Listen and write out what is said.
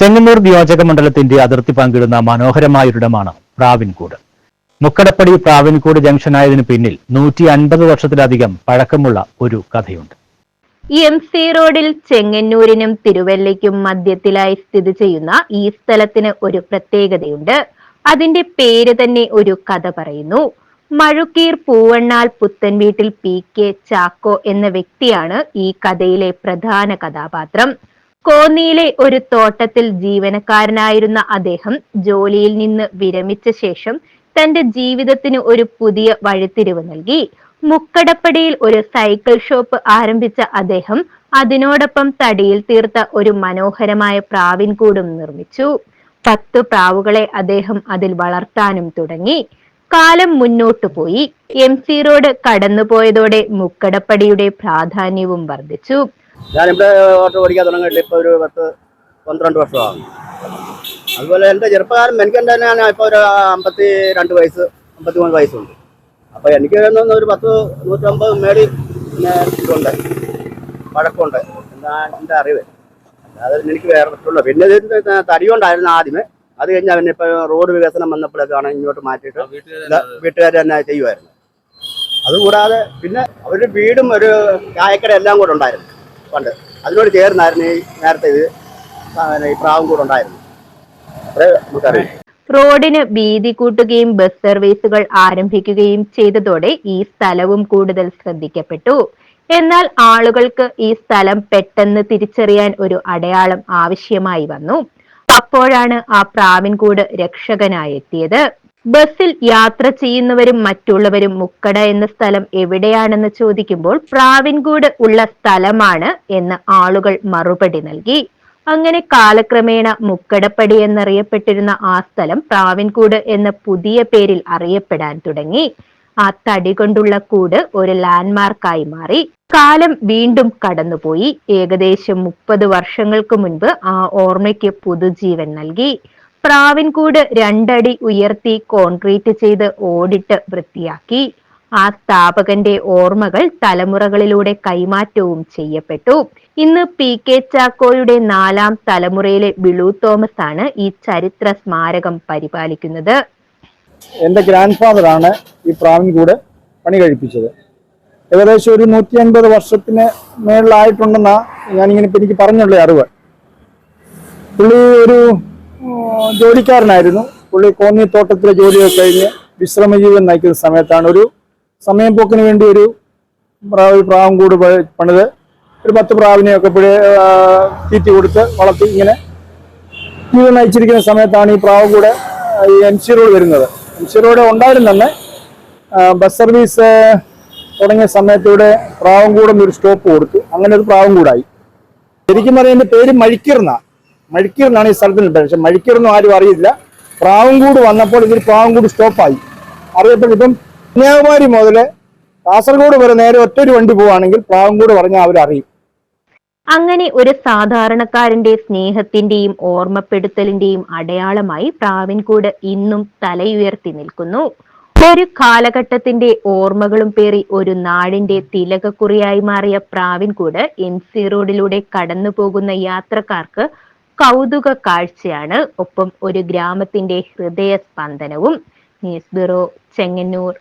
ചെങ്ങന്നൂർ നിയോജക മണ്ഡലത്തിന്റെ അതിർത്തി പങ്കിടുന്ന മനോഹരമായൊരിടമാണ് പ്രാവിൻകൂട്. മുക്കടപ്പടി പ്രാവിൻകൂട് ജംഗ്ഷനായതിനു പിന്നിൽ നൂറ്റി അൻപത് വർഷത്തിലധികം പഴക്കമുള്ള ഒരു കഥയുണ്ട്. എം സി റോഡിൽ ചെങ്ങന്നൂരിനും തിരുവല്ലയ്ക്കും മധ്യത്തിലായി സ്ഥിതി ചെയ്യുന്ന ഈ സ്ഥലത്തിന് ഒരു പ്രത്യേകതയുണ്ട്. അതിന്റെ പേര് തന്നെ ഒരു കഥ പറയുന്നു. മഴുക്കീർ പൂവണ്ണാൽ പുത്തൻ വീട്ടിൽ പി കെ ചാക്കോ എന്ന വ്യക്തിയാണ് ഈ കഥയിലെ പ്രധാന കഥാപാത്രം. കോന്നിയിലെ ഒരു തോട്ടത്തിൽ ജീവനക്കാരനായിരുന്ന അദ്ദേഹം ജോലിയിൽ നിന്ന് വിരമിച്ച ശേഷം തന്റെ ജീവിതത്തിന് ഒരു പുതിയ വഴിത്തിരിവ് നൽകി. മുക്കടപ്പടിയിൽ ഒരു സൈക്കിൾ ഷോപ്പ് ആരംഭിച്ച അദ്ദേഹം അതിനോടൊപ്പം തടിയിൽ തീർത്ത ഒരു മനോഹരമായ പ്രാവിൻകൂടും നിർമ്മിച്ചു. പത്ത് പ്രാവുകളെ അദ്ദേഹം അതിൽ വളർത്താനും തുടങ്ങി. കാലം മുന്നോട്ടു പോയി. എം സി റോഡ് കടന്നുപോയതോടെ മുക്കടപ്പടിയുടെ പ്രാധാന്യവും വർദ്ധിച്ചു. ഞാനിവിടെ ഓട്ടോ ഓടിക്കാൻ തുടങ്ങിയിട്ട് ഇപ്പോൾ ഒരു പത്ത് പന്ത്രണ്ട് വർഷമാണ്. അതുപോലെ എന്റെ ചെറുപ്പകാലം എനിക്ക് തന്നെയാണ് ഇപ്പോൾ ഒരു അമ്പത്തി രണ്ട് വയസ്സ് അമ്പത്തി മൂന്ന് വയസ്സുണ്ട്. അപ്പോൾ എനിക്ക് വേണമെന്ന് ഒരു പത്ത് നൂറ്റമ്പത് മേടി ഇതുണ്ട്. പഴക്കമുണ്ട്. എന്നാണ് എന്റെ അറിവ്. അല്ലാതെ എനിക്ക് വേറെ പറ്റുള്ളൂ പിന്നെ ഇതിന്റെ തടിയുണ്ടായിരുന്നു ആദ്യമേ. അത് കഴിഞ്ഞാൽ പിന്നെ ഇപ്പോൾ റോഡ് വികസനം വന്നപ്പോഴൊക്കെയാണ് ഇങ്ങോട്ട് മാറ്റിയിട്ട് വീട്ടുകാർ തന്നെ ചെയ്യുമായിരുന്നു. അതുകൂടാതെ പിന്നെ അവരുടെ വീടും ഒരു ചായക്കട എല്ലാം കൂടെ ഉണ്ടായിരുന്നു. പണ്ട് അതിനോട് ചേർന്നായിരുന്നു ഈ നേരത്തെ ഇത് ഈ പ്രാവും കൂടെ ഉണ്ടായിരുന്നു റോഡിന് വീതി കൂട്ടുകയും ബസ് സർവീസുകൾ ആരംഭിക്കുകയും ചെയ്തതോടെ ഈ സ്ഥലവും കൂടുതൽ ശ്രദ്ധിക്കപ്പെട്ടു. എന്നാൽ ആളുകൾക്ക് ഈ സ്ഥലം പെട്ടെന്ന് തിരിച്ചറിയാൻ ഒരു അടയാളം ആവശ്യമായി വന്നു. അപ്പോഴാണ് ആ പ്രാവിൻകൂട് രക്ഷകനായി എത്തിയത് ബസ്സിൽ യാത്ര ചെയ്യുന്നവരും മറ്റുള്ളവരും മുക്കട എന്ന സ്ഥലം എവിടെയാണെന്ന് ചോദിക്കുമ്പോൾ പ്രാവിൻകൂട് ഉള്ള സ്ഥലമാണ് എന്ന് ആളുകൾ മറുപടി നൽകി. അങ്ങനെ കാലക്രമേണ മുക്കടപ്പടി എന്നറിയപ്പെട്ടിരുന്ന ആ സ്ഥലം പ്രാവിൻകൂട് എന്ന പുതിയ പേരിൽ അറിയപ്പെടാൻ തുടങ്ങി. ആ തടി കൊണ്ടുള്ള കൂട് ഒരു ലാൻഡ്മാർക്കായി മാറി. കാലം വീണ്ടും കടന്നുപോയി. ഏകദേശം മുപ്പത് വർഷങ്ങൾക്ക് മുൻപ് ആ ഓർമ്മയ്ക്ക് പുതുജീവൻ നൽകി. പ്രാവിൻകൂട് രണ്ടടി ഉയർത്തി കോൺക്രീറ്റ് ചെയ്ത് ഓടിട്ട് വൃത്തിയാക്കി. ആ സ്ഥാപകന്റെ ഓർമ്മകൾ തലമുറകളിലൂടെ കൈമാറ്റവും ചെയ്യപ്പെട്ടു. ഇന്ന് പി കെ ചാക്കോയുടെ നാലാം തലമുറയിലെ ബിളു തോമസ് ആണ് ഈ ചരിത്ര സ്മാരകം പരിപാലിക്കുന്നത്. എന്റെ ഗ്രാൻഡ് ഫാദർ ആണ് ഈ പ്രാവിൻകൂട് പണി കഴിപ്പിച്ചത്. ഏകദേശം ഒരു നൂറ്റി അൻപത് വർഷത്തിന് മേളിലായിട്ടുണ്ടെന്നാ ഞാനിങ്ങനെ എനിക്ക് പറഞ്ഞുള്ള അറിവ്. പുള്ളി ഒരു ജോലിക്കാരനായിരുന്നു. പുള്ളി കോന്നി തോട്ടത്തിലെ ജോലിയൊക്കെ കഴിഞ്ഞ് വിശ്രമ ജീവിതം നയിക്കുന്ന സമയത്താണ് ഒരു സമയം പോക്കിന് വേണ്ടി ഒരു പ്രാവ് പ്രാവും കൂട് പണിത്. ഒരു പത്ത് പ്രാവിനെയൊക്കെ പുഴ തീറ്റി കൊടുത്ത് വളർത്തി ഇങ്ങനെ ജീവിതം നയിച്ചിരിക്കുന്ന സമയത്താണ് ഈ പ്രാവ് കൂടെ ഈ എം സി റോഡ് വരുന്നത്. എം സി റോഡ് ഉണ്ടായിരുന്നെ ബസ് സർവീസ് തുടങ്ങിയ സമയത്ത് ഇവിടെ പ്രാവൻകൂടം ഒരു സ്റ്റോപ്പ് കൊടുത്തു അങ്ങനെ ഒരു പ്രാവൻകൂടായി ശരിക്കും പറയുന്ന പേര് മഴിക്കീർന്ന. മഴിക്കീർ എന്നാണ് ഈ സ്ഥലത്തിന് പേര് പക്ഷെ മഴിക്കീർന്നും ആരും അറിയില്ല. പ്രാവൻകൂട് വന്നപ്പോൾ ഇതിൽ പ്രാവൻകൂട് സ്റ്റോപ്പായി. അറിയപ്പെട്ടു കന്യാകുമാരി മുതൽ കാസർഗോഡ് വരെ നേരെ ഒറ്റൊരു വണ്ടി പോവാണെങ്കിൽ പ്രാവൻകൂട് പറഞ്ഞാൽ അവരറിയും അങ്ങനെ ഒരു സാധാരണക്കാരന്റെ സ്നേഹത്തിന്റെയും ഓർമ്മപ്പെടുത്തലിന്റെയും അടയാളമായി പ്രാവിൻകൂട് ഇന്നും തലയുയർത്തി നിൽക്കുന്നു. ഒരു കാലഘട്ടത്തിന്റെ ഓർമ്മകളും പേറി ഒരു നാടിന്റെ തിലകക്കുറിയായി മാറിയ പ്രാവിൻകൂട് എം സി റോഡിലൂടെ കടന്നു പോകുന്ന യാത്രക്കാർക്ക് കൗതുക കാഴ്ചയാണ് ഒപ്പം ഒരു ഗ്രാമത്തിന്റെ ഹൃദയ സ്പന്ദനവും ന്യൂസ് ബ്യൂറോ ചെങ്ങന്നൂർ.